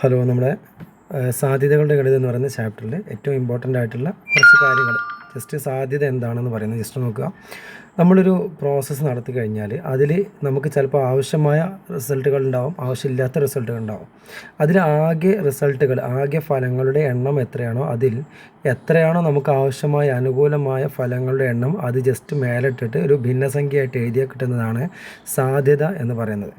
Hello നമ്മുടെ സാധ്യതകളുടെ ഗണിതം എന്ന് പറയുന്ന ചാപ്റ്ററിൽ ഏറ്റവും ഇമ്പോർട്ടന്റ് ആയിട്ടുള്ള കുറച്ച് കാര്യങ്ങൾ. ജസ്റ്റ് സാധ്യത എന്താണെന്ന് പറയുന്നത് ജസ്റ്റ് നോക്കുക. നമ്മളൊരു പ്രോസസ്സ് നടത്തി കഴിഞ്ഞാൽ അതിൽ നമുക്ക് ചിലപ്പോൾ ആവശ്യമായ റിസൾട്ടുകൾ ഉണ്ടാവും ആവശ്യമില്ലാത്ത റിസൾട്ടുകൾ ഉണ്ടാവും. അതിൽ ആകെ റിസൾട്ടുകൾ ആകെ ഫലങ്ങളുടെ എണ്ണം എത്രയാണോ അതിൽ എത്രയാണോ നമുക്ക് ആവശ്യമായ അനുകൂലമായ ഫലങ്ങളുടെ എണ്ണം അത് ജസ്റ്റ് മേലിട്ടിട്ട് ഒരു ഭിന്നസംഖ്യയായിട്ട് എഴുതിയാൽ കിട്ടുന്നതാണ് സാധ്യത എന്ന് പറയുന്നത്.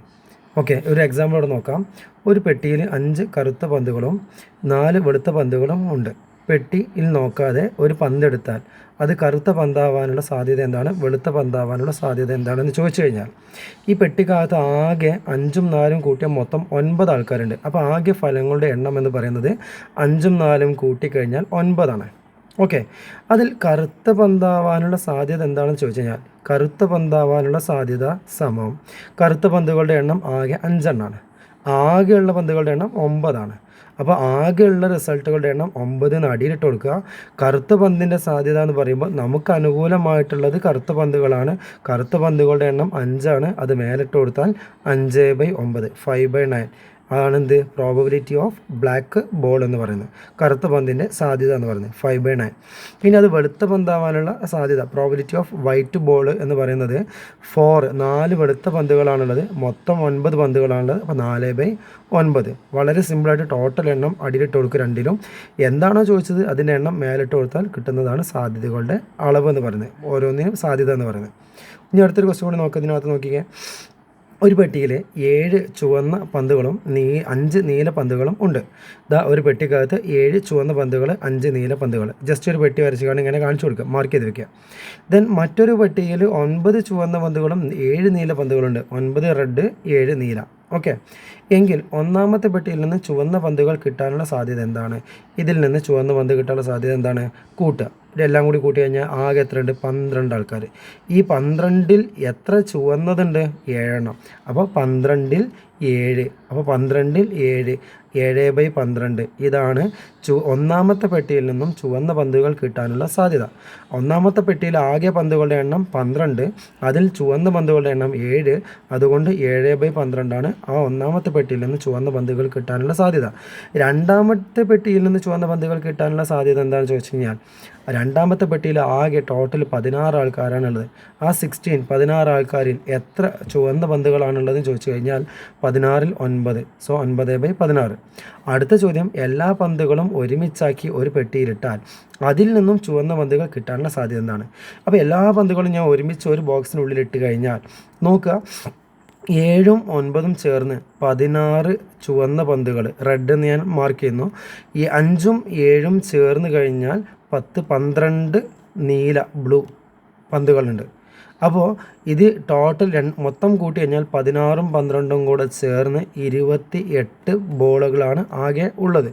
ഓക്കെ ഒരു എക്സാമ്പിൾ ഇവിടെ നോക്കാം. ഒരു പെട്ടിയിൽ അഞ്ച് കറുത്ത പന്തുകളും നാല് വെളുത്ത പന്തുകളും ഉണ്ട്. പെട്ടിയിൽ നോക്കാതെ ഒരു പന്തെടുത്താൽ അത് കറുത്ത പന്താവാനുള്ള സാധ്യത എന്താണ്? വെളുത്ത പന്താവാനുള്ള സാധ്യത എന്താണെന്ന് ചോദിച്ചു കഴിഞ്ഞാൽ ഈ പെട്ടിക്കകത്ത് ആകെ അഞ്ചും നാലും കൂട്ടിയ മൊത്തം ഒൻപത് ആൾക്കാരുണ്ട്. അപ്പോൾ ആകെ ഫലങ്ങളുടെ എണ്ണം എന്ന് പറയുന്നത് അഞ്ചും നാലും കൂട്ടിക്കഴിഞ്ഞാൽ ഒൻപതാണ്. ഓക്കെ. അതിൽ കറുത്ത പന്താവാനുള്ള സാധ്യത എന്താണെന്ന് ചോദിച്ചു കഴിഞ്ഞാൽ കറുത്ത പന്താവാനുള്ള സാധ്യത സമം. കറുത്ത പന്തുകളുടെ എണ്ണം ആകെ അഞ്ചെണ്ണമാണ് ആകെയുള്ള പന്തുകളുടെ എണ്ണം ഒമ്പതാണ്. അപ്പോൾ ആകെയുള്ള റിസൾട്ടുകളുടെ എണ്ണം ഒമ്പത് അടിയിലിട്ട് കൊടുക്കുക. കറുത്ത പന്തിന്റെ സാധ്യത എന്ന് പറയുമ്പോൾ നമുക്ക് അനുകൂലമായിട്ടുള്ളത് കറുത്ത പന്തുകളാണ്. കറുത്ത പന്തുകളുടെ എണ്ണം അഞ്ചാണ്. അത് മേലിട്ട് കൊടുത്താൽ അഞ്ച് ബൈ ഒമ്പത് ഫൈവ് ബൈ നയൻ. അതാണ് എന്ത് പ്രോബബിലിറ്റി ഓഫ് ബ്ലാക്ക് ബോൾ എന്ന് പറയുന്നത്. കറുത്ത പന്തിന്റെ സാധ്യത എന്ന് പറയുന്നത്. ഫൈവ് ബൈ നയൻ പിന്നെ അത് വെളുത്ത പന്താവാനുള്ള സാധ്യത. പ്രോബിലിറ്റി ഓഫ് വൈറ്റ് ബോൾ എന്ന് പറയുന്നത് ഫോർ നാല് വെളുത്ത പന്തുകളാണുള്ളത്. മൊത്തം ഒൻപത് പന്തുകളാണുള്ളത്. അപ്പോൾ നാല് ബൈ ഒൻപത്. വളരെ സിമ്പിളായിട്ട് ടോട്ടൽ എണ്ണം അടിയിലിട്ട് കൊടുക്കുക രണ്ടിലും. എന്താണോ ചോദിച്ചത് അതിന്റെ എണ്ണം മേലിട്ട് കൊടുത്താൽ കിട്ടുന്നതാണ് സാധ്യതകളുടെ അളവ് എന്ന് പറയുന്നത്. ഓരോന്നിനും സാധ്യത എന്ന് പറയുന്നത്. ഇനി അടുത്തൊരു ക്വസ്റ്റ്യൻ കൂടി നോക്കുക ഇതിനകത്ത് നോക്കിക്കേ. ഒരു പെട്ടിയിൽ ഏഴ് ചുവന്ന പന്തുകളും നീ അഞ്ച് നീല പന്തുകളും ഉണ്ട്. ദാ ഒരു പെട്ടിക്കകത്ത് ഏഴ് ചുവന്ന പന്തുകൾ അഞ്ച് നീല പന്തുകൾ ജസ്റ്റ് ഒരു പെട്ടി വരച്ച് കാണും ഇങ്ങനെ കാണിച്ചു കൊടുക്കുക മാർക്ക് ചെയ്ത് വെക്കുക ദെൻ മറ്റൊരു പെട്ടിയിൽ ഒൻപത് ചുവന്ന പന്തുകളും ഏഴ് നീല പന്തുകളുണ്ട്. ഒൻപത് റെഡ് ഏഴ് നീല. ഓക്കെ എങ്കിൽ ഒന്നാമത്തെ പെട്ടിയിൽ നിന്ന് ചുവന്ന പന്തുകൾ കിട്ടാനുള്ള സാധ്യത എന്താണ്? ഇതിൽ നിന്ന് ചുവന്ന പന്ത് കിട്ടാനുള്ള സാധ്യത എന്താണ്? കൂട്ടുക ഇതെല്ലാം കൂടി കൂട്ടി കഴിഞ്ഞാൽ ആകെ എത്രയുണ്ട്? പന്ത്രണ്ട് ആൾക്കാർ ഈ പന്ത്രണ്ടിൽ എത്ര ചുവന്നതുണ്ട്? ഏഴെണ്ണം. അപ്പോൾ പന്ത്രണ്ടിൽ ഏഴ്. അപ്പോൾ പന്ത്രണ്ടിൽ ഏഴ്. ഏഴ് ബൈ പന്ത്രണ്ട്. ഇതാണ് ചു ഒന്നാമത്തെ പെട്ടിയിൽ നിന്നും ചുവന്ന പന്തുകൾ കിട്ടാനുള്ള സാധ്യത. ഒന്നാമത്തെ പെട്ടിയിൽ ആകെ പന്തുകളുടെ എണ്ണം പന്ത്രണ്ട്. അതിൽ ചുവന്ന പന്തുകളുടെ എണ്ണം ഏഴ്. അതുകൊണ്ട് ഏഴ് ബൈ പന്ത്രണ്ടാണ് ആ ഒന്നാമത്തെ പെട്ടിയിൽ നിന്ന് ചുവന്ന പന്തുകൾ കിട്ടാനുള്ള സാധ്യത. രണ്ടാമത്തെ പെട്ടിയിൽ നിന്ന് ചുവന്ന പന്തുകൾ കിട്ടാനുള്ള സാധ്യത എന്താണെന്ന് ചോദിച്ചു കഴിഞ്ഞാൽ രണ്ടാമത്തെ പെട്ടിയിൽ ആകെ ടോട്ടൽ പതിനാറ് ആൾക്കാരാണുള്ളത്. ആ സിക്സ്റ്റീൻ പതിനാറ് ആൾക്കാരിൽ എത്ര ചുവന്ന പന്തുകളാണുള്ളതെന്ന് ചോദിച്ചു കഴിഞ്ഞാൽ പതിനാറിൽ ഒൻപത്. സോ ഒൻപത് ബൈ പതിനാറ്. അടുത്ത ചോദ്യം എല്ലാ പന്തുകളും ഒരുമിച്ചാക്കി ഒരു പെട്ടിയിലിട്ടാൽ അതിൽ നിന്നും ചുവന്ന പന്തുകൾ കിട്ടാനുള്ള സാധ്യത എന്താണ്? അപ്പോൾ എല്ലാ പന്തുകളും ഞാൻ ഒരുമിച്ച് ഒരു ബോക്സിനുള്ളിൽ ഇട്ട് കഴിഞ്ഞാൽ നോക്കുക ഏഴും ഒൻപതും ചേർന്ന് പതിനാറ് ചുവന്ന പന്തുകൾ റെഡ് എന്ന് ഞാൻ മാർക്ക് ചെയ്യുന്നു. ഈ അഞ്ചും ഏഴും ചേർന്ന് കഴിഞ്ഞാൽ പത്ത് പന്ത്രണ്ട് നീല ബ്ലൂ പന്തുകളുണ്ട്. അപ്പോൾ ഇത് ടോട്ടൽ മൊത്തം കൂട്ടി കഴിഞ്ഞാൽ പതിനാറും പന്ത്രണ്ടും കൂടെ ചേർന്ന് ഇരുപത്തി എട്ട് ബോളുകളാണ് ആകെ ഉള്ളത്.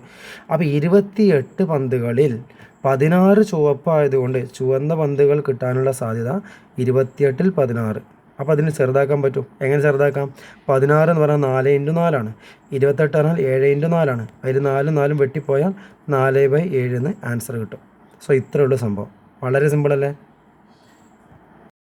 അപ്പോൾ ഇരുപത്തി എട്ട് പന്തുകളിൽ പതിനാറ് ചുവപ്പായതുകൊണ്ട് ചുവന്ന പന്തുകൾ കിട്ടാനുള്ള സാധ്യത ഇരുപത്തിയെട്ടിൽ പതിനാറ്. അപ്പോൾ അതിന് ചെറുതാക്കാൻ പറ്റും. എങ്ങനെ ചെറുതാക്കാം? പതിനാറ് എന്ന് പറഞ്ഞാൽ നാല് ഇന്റു നാലാണ്. ഇരുപത്തെട്ട് പറഞ്ഞാൽ ഏഴ് ഇന്റു നാലാണ്. അതിൽ നാലും നാലും വെട്ടിപ്പോയാൽ നാല് ബൈ ഏഴ് എന്ന് ആൻസർ കിട്ടും. സോ ഇത്രയേ ഉള്ളൂ സംഭവം. വളരെ സിമ്പിളല്ലേ